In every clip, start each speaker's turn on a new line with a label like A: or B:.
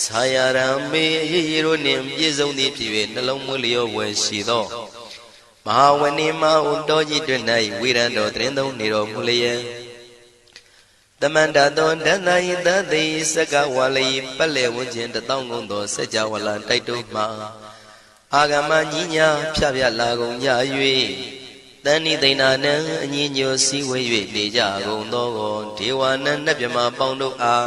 A: ဆာယရံမေရေရေတို့နှင့်ပြည့်စုံသည်ဖြစ်၍နှလုံးမွေးလျောဝယ်ရှိသောမဟာဝဏိမဟုတောကြီးတွင်၌ဝိရံတော်တရင်သုံးနေတော်မူလျက်တမန္တသောဒန္တယိတသိစကဝါလိပက်လေဝန်းကျင်တသောငုံသောစัจ java လာတိုက်တို့မှအာဂမညီညာဖြဖြလာကုန်ကြ၍တဏိသိဏနံအညီညွတ်စည်းဝေး၍နေကြကုန်သောဒေဝနံနတ်မြမပေါင်းတို့အား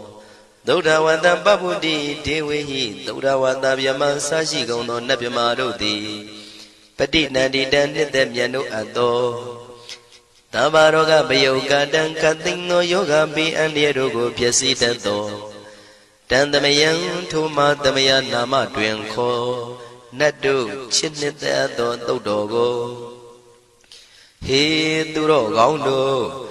A: သုဒ္ဓဝတံပပုတိဒေဝေဟိသုဒ္ဓဝတဗျမဆရှိကုန်သောနတ်မြမာတို့သည်ပฏิနန္တိတံနှစ်သက်မြတ်တို့အပ်သောတဘာရောဂပယုကတံကသိင်သောယောဂပိအန္တရတို့ကိုဖြစ်စီတတ်သောတန်သမယံထိုမသမယနာမတွင်ခေါ်နတ်တို့ချစ်နှစ်သက်သောသုတ်တော်ကိုဟေသူတော်ကောင်းတို့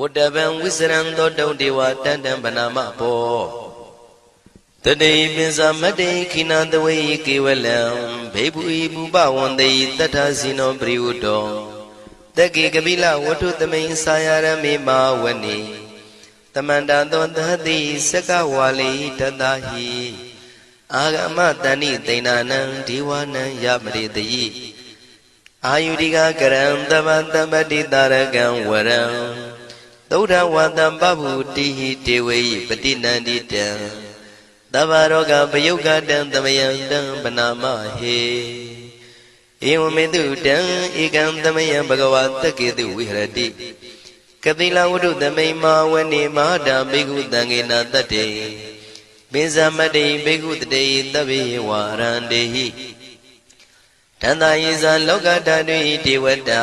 A: ဝတ္တဗံဝိစရံသောတုံဒေဝတန္တံဗနာမဘောတတိပိစမတ္တိခိနာတဝေကေဝလံဘေဘူဤပူပဝန္တိတထဇိနောပရိဝတ္တောတကေကပိလဝတ္ထုသမိန်စာယရမေမာဝနိတမန္တသောသတိစကဝါလိတတဟိအာဂမတဏိတိဏနံဒီဝနံယမရိတိအာယုတိကကရံတမတမတိတာရကံဝရံ သုဒ္ဓဝတံပဗုတိဟိတေဝေယပတိနန္တိတံသဗ္ဗရောဂပယုတ်ကတံသမယံတံပနာမဟေဧဝမေတုတံဧကံသမယံဘဂဝါတကေတုဝိဟရတိကတိလဝတ္ထုသမိန်မာဝနေမဟာတာဘေကုတံငေနာတတ္တေပိဇမတေဘေကုတတေတဗ္ဗေဝါရန္တေဟိတန္တာယေဇာလောကဓာတုဣဒေဝတာ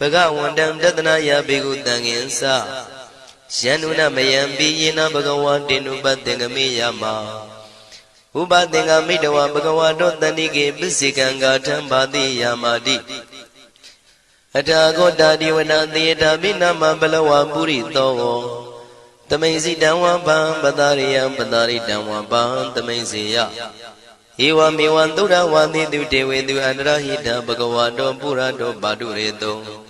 A: ဘဂဝန္တံတတနာယဘေကုတံငင်္စယန္နုနမယံပိယေနဘဂဝါတေနုပတ္တေငမေယမဥပသင်္ကမိတဝဘဂဝါတောတဏိကေပစ္စေကံဂါထံဘာတိယာမာတိအထာဂောတာဒီဝနာသေတာမိနာမဘလဝပုရိသောတမိန်စီတံဝပံပတာရိယံပတာရိတံဝပံတမိန်စီယဧဝမေဝံသုဒ္ဓဝါတိတုတေဝေတုအန္တရဟိတဘဂဝါတောပုရတောပါတုရေတော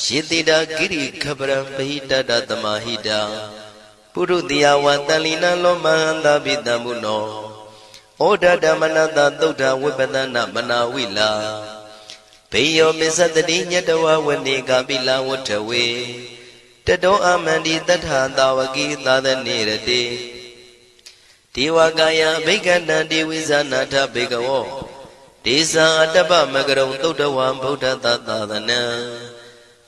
A: ယေတိတာကိရိခပရံပဟိတတတမဟိတာပုရုတိယဝတန်လီနလောမဟန္တာပိတံမုနောဩဒဓမ္မနတသုဒ္ဓဝိပဒနာမနာဝိလာဘေယောမစ္စတတိညတဝဝနေကပိလဝထဝေတတောအမန္တိတထသာဝကိသာသနေရတိဒေဝကာယဘိက္ခန္တံဒေဝိဇာနာထဘေကဝောဒေဇာအတ္တပမကရုံသုတ်တဝံဗုဒ္ဓသာသာသနံ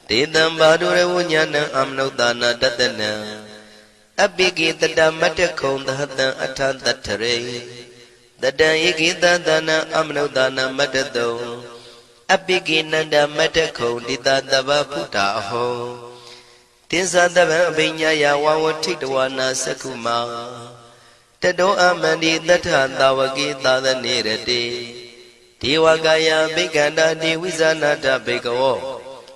A: ဒေတံဘာဒုရဝဉာဏံအမနုဿာနာတတနံအပိကိတတမတ္တခုံသဟတံအထတထရေတတံဧကိတသနာအမနုဿာနာမတ္တတုံအပိကိနန္ဒမတ္တခုံတိတတဗဗုဒ္ဓအဟောတင်္ဇာတဗံအဘိညာယဝဝထိတဝနာသက္ခုမာတတောအမန္တိတထသာဝကိသာသနေရတိဒေဝကာယဘိက္ခန္တာဒေဝိဇာနာတဘေကဝော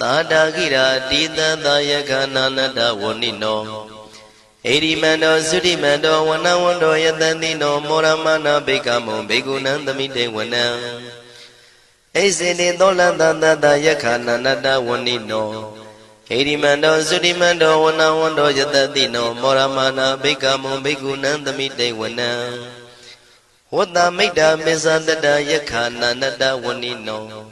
A: သာတာကိရာတိတသယကနာနတဝဏိနောဣရိမန္တောသုတိမန္တောဝနဝန္တောယတတိနောမောရမနာဘေကမောဘေကုဏံသမိတေဝနံဣစေတိသောလန္တတတယခာနန္တဝဏိနောဣရိမန္တောသုတိမန္တောဝနဝန္တောယတတိနောမောရမနာဘေကမောဘေကုဏံသမိတေဝနံဝတ္တမိတ်တာမေဇတတယခာနန္တဝဏိနော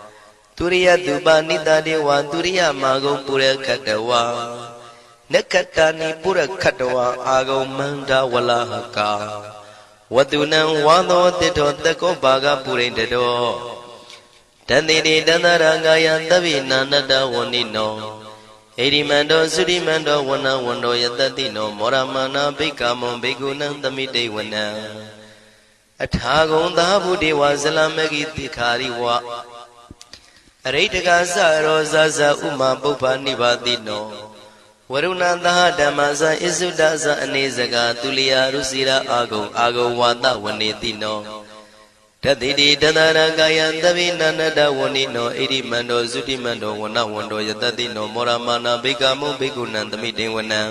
A: သူရိယသူပါနိတတေဝံသူရိယမာဂုံပုရခတဝါနက္ခတနိပုရခတဝါအာဂုံမန္တဝလဟကာဝတုနံဝါသောတိထောတကောဘာကပုရိန္တတော်တန်တိတိတန္တရာကာယသဗ္ဗိနာနတဝဏိနောဣတိမန္တောသုတိမန္တောဝဏဝန္တောယတတိနောမောရမနာဘိက္ခမွန်ဘိက္ခုနံသမိတေဝနံအထာဂုံသာဘုဒေဝဇလမဂိတိခာရိဝ အရိတကသရောဇဇဥမာပုပ္ပနိဗ္ဗာတိနောဝရုဏသဟဓမ္မဇဣစုဒဇအနေစကာသူလျာရုစီရာအာဂုံအာဂုံဝါဒဝနေတိနောတတိတိတတရကာယံသဗ္ဗိနန္တဝဏိနောဣရိမန္တောသုတိမန္တောဝနဝန္တောယတတိနောမောရမာနာဘိကမုဘိက္ခုနံသမိတေဝနံ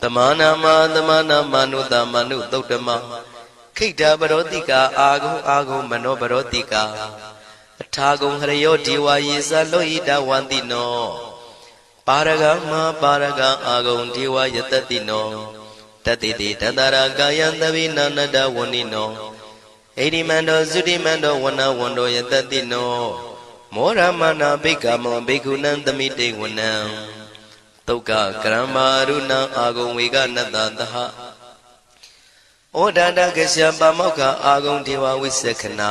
A: တမနာမတမနာမနုတမနုသုတ်တမခိတ္တပရောတိကာအာဂုံအာဂုံမနောပရောတိကာ အထာဂုံဟရယောဒီဝါယေသလောဟိတဝန္တိနောပါရဂမပါရဂအာဂုံဒီဝါယတတိနောတတိတိတတရာကာယံသဗိနာနတဝဏိနောဣရိမန္တောသုတိမန္တောဝနဝန္တောယတတိနောမောရမနာဘိက္ခမောဘိက္ခုနံသမိတေဝနံတုတ်ကကရမရုဏအာဂုံဝေကနတ္တသဟဩဒန္တကရှပမောက္ခအာဂုံဒေဝဝိသခနာ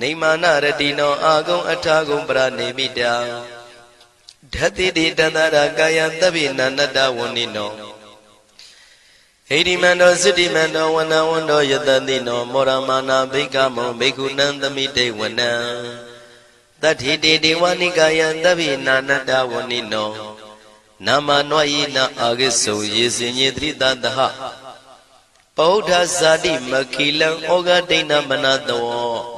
A: နေမာနရတိနောအာဂုံအထာဂုံပရနေမိတာဓတ္တိတိတတရာကာယသဗ္ဗိနန္တဝဏိနောဟိရိမန္တောသုတိမန္တောဝနဝန္တောယတတိနောမောရမာနာဘိကမောဘိက္ခုနံသမိတေဝနံတတိတေဒေဝနိကာယသဗ္ဗိနာနတဝဏိနောနာမနွာယိနာအာဂိစုံယေစင်ညေတိတတဟပောဓဇာတိမခိလံဩဃဒိဏမနတော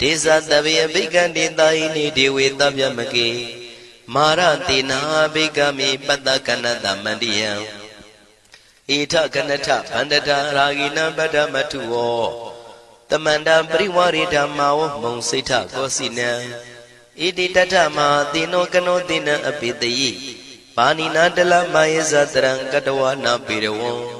A: ဒေဇတဗေအဘိကံတေတာဟိနေဒေဝေတဗျမကေမာရတေနာဘိကမိပတ္တကနတမန္တိယံဣထကနထဗန္တတာရာဂိနံပတ္တမထုဝောတမန္တပရိဝရိဓမ္မာဝမုံစိဋ္ဌကောစီနံဣတိတထမဟာတိနောကနောတိနံအပိတယိပါဏိနာတလမယေဇတရံကတဝနာပေရဝံ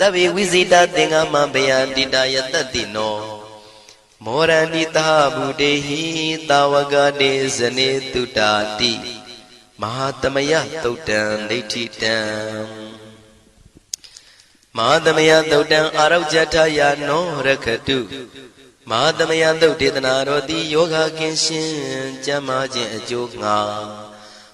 A: တဗ္ဗေဝိဇိတသင်္ဃမဘယတိတာယတတိနောမောရဏိသဗုတေဟိတာဝကတေဇနေတုတာတိမဟာသမယသုတ်တံဒိဋ္ဌိတံမဟာသမယသုတ်တံအာရောဇထယာနောရခတုမဟာသမယသုတ်ဒေသနာတော်သည်ယောဂကင်းရှင်းကျမ်းမာခြင်းအကျိုးငှာ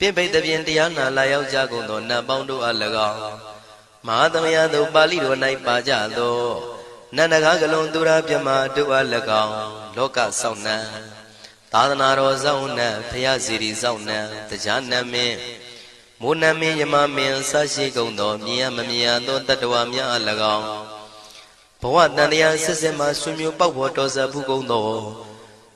A: ပြင့်ပိတ်သဖြင့်တရားနာလာရောက်ကြကုန်သောနတ်ပေါင်းတို့အား၎င်းမဟာသမယသို့ပါဠိတော်၌ပါကြသောနန္ဒကားကလုံးသူရာပြမတို့အား၎င်းလောကဆောင်နှံသာသနာတော်ဆောင်နှံဖရာစီရီဆောင်နှံတရားနမင်းမိုးနမင်းယမမင်းဆရှိကုန်သောမြင်ရမမြင်ရသောတတ္တဝါများအား၎င်းဘဝတန်တရားဆက်ဆက်မှဆွေမျိုးပေါက်ဖို့တော်စဖူးကုန်သော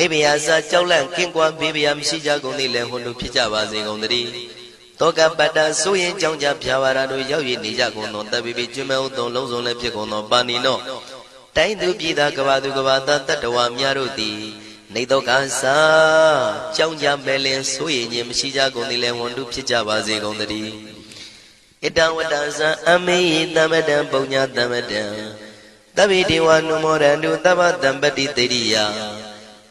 A: နေဗျာစာကြောက်လန့်ကင်းကွာဘေးဗျာမရှိကြကုန်သည်လည်းဟွန်တို့ဖြစ်ကြပါစေကုန်တည်းတောကပတ္တဆိုရင်ကြောင့်ကြဖြာပါရာတို့ရောက်ရနေကြကုန်သောတပ်ပိပိကျွမဲဥသောလုံးစုံလည်းဖြစ်ကုန်သောပါဏိနောတိုင်းသူပြည်သားကဘာသူကဘာသားတတ္တဝါများတို့သည်နေတော့ကစားကြောင့်ကြမဲ့လင်ဆိုရင်ခြင်းမရှိကြကုန်သည်လည်းဝန်တုဖြစ်ကြပါစေကုန်သတည်းဣတံဝတ္တဇံအမေယတမတံပုံညာတမတံတဗ္ဗေဒေဝနုမောရန္တုတဗ္ဗတံပတိတေရိယ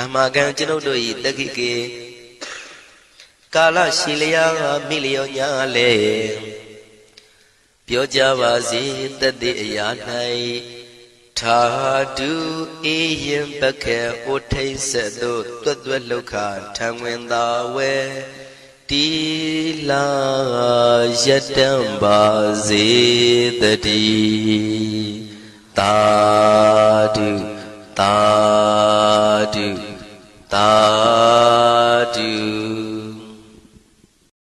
A: အမကံကျွန်ုပ်တို့ဤတက္ခိကေကာလရှိလျာမိလျောညာလေပြောကြပါစေတသက်အရာ၌ထာတုအေယံပခေဩထိတ်ဆက်တို့တွတ်တွတ်လောက်ခထံဝင်သာဝဲတီလာယတံပါစေတတိ တာတုသာဓုသာဓု